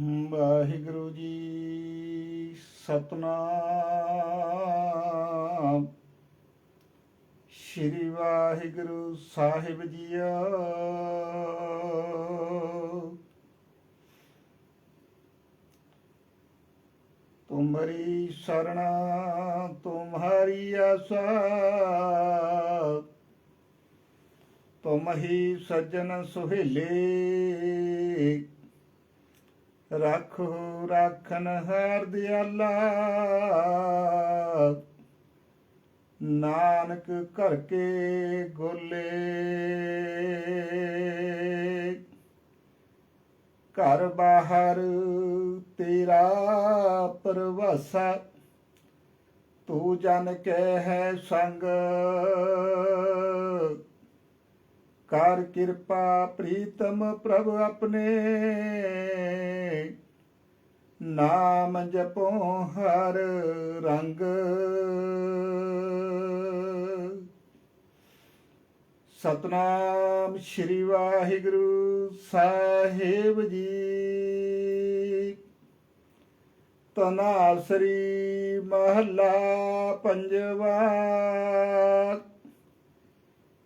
ਵਾਹਿਗੁਰੂ ਜੀ, ਸਤਨਾਮ। ਸ਼੍ਰੀ ਵਾਹਿਗੁਰੂ ਸਾਹਿਬ ਜੀਓ। ਤੁਮਰੀ ਸਰਣਾ, ਤੁਮਹਾਰੀ ਆਸਾ। ਤੁਮ ਹੀ ਸੱਜਣ ਸੁਹੇਲੇ। ਰੱਖੋ ਰਾਖਨ ਹਰ ਦਿਆਲਾ ਨਾਨਕ ਘਰ ਕੇ ਗੋਲੇ। ਘਰ ਬਾਹਰ ਤੇਰਾ ਪਰਵਾਸਾ। ਤੂੰ ਜਨ ਕੇ ਹੈ ਸੰਗ। ਕਰ ਕਿਰਪਾ ਪ੍ਰੀਤਮ ਪ੍ਰਭ ਆਪਣੇ। ਨਾਮ ਜਪੋ ਹਰ ਰੰਗ। ਸਤਨਾਮ ਸ਼੍ਰੀ ਵਾਹਿਗੁਰੂ ਸਾਹਿਬ ਜੀ। ਤਨਾਸਰੀ ਮਹੱਲਾ ਪੰਜਵਾ।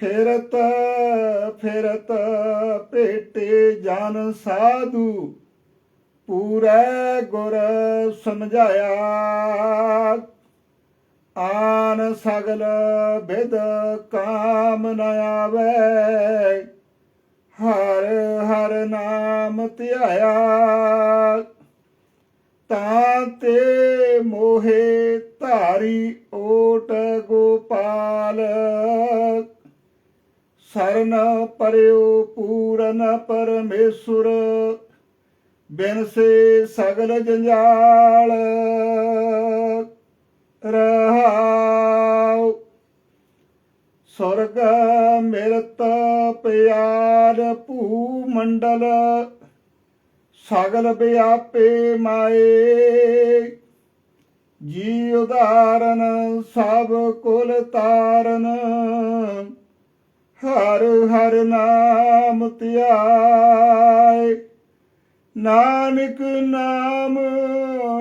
ਫਿਰਤ ਫਿਰਤ ਭੇਟੇ ਜਨ ਸਾਧੂ, ਪੂਰਾ ਗੁਰ ਸਮਝਾਇਆ। ਆਨ ਸਗਲ ਵਿਦ ਕਾਮ ਨ ਆਵੇ, ਹਰ ਹਰ ਨਾਮ ਧਿਆਇਆ। ਤਾਂ ਤੇ ਮੋਹੇ ਧਾਰੀ ਓਟ ਗੋਪਾਲ ਸਰਨ ਪਰਿਓ ਪੂਰਨ ਪਰਮੇਸ਼ੁਰ, ਬਿਨ ਸੇ ਸਗਲ ਜੰਜਾਲ ਰਹਾਉ। ਸੁਰਗ ਮਿਰਤ ਪਿਆਰ ਭੂ ਮੰਡਲ ਸਗਲ ਵਿਆਪੇ ਮਾਏ। ਜੀ ਉਦਾਰਨ ਸਭ ਕੁਲ ਤਾਰਨ ਹਰ ਹਰ ਨਾਮ ਧਿਆਏ। ਨਾਨਕ ਨਾਮ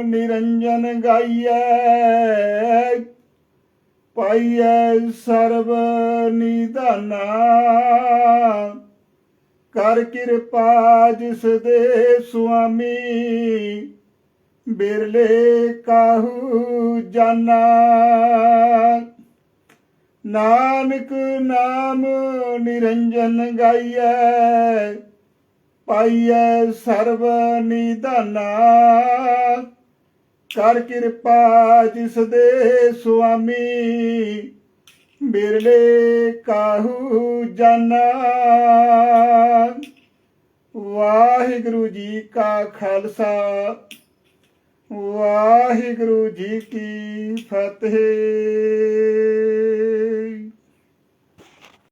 ਨਿਰੰਜਨ ਗਾਈਐ। ਪਾਈਐ ਸਰਬ ਨਿਧਾਨਾ। ਕਰ ਕਿਰਪਾ ਜਿਸ ਦੇ ਸੁਆਮੀ, ਬਿਰਲੇ ਕਾਹੂ ਜਾਨਾ। ਨਾਨਕ ਨਾਮ ਨਿਰੰਜਨ ਗਾਈਐ, ਪਾਈਐ ਸਰਬ ਨਿਧਾਨਾ। ਕਰ ਕਿਰਪਾ ਜਿਸ ਦੇ ਸੁਆਮੀ, ਬਿਰਲੇ ਕਾਹੂ ਜਾਨਾ। ਵਾਹਿਗੁਰੂ ਜੀ ਕਾ ਖਾਲਸਾ, ਵਾਹਿਗੁਰੂ ਜੀ ਕੀ ਫਤਿਹ।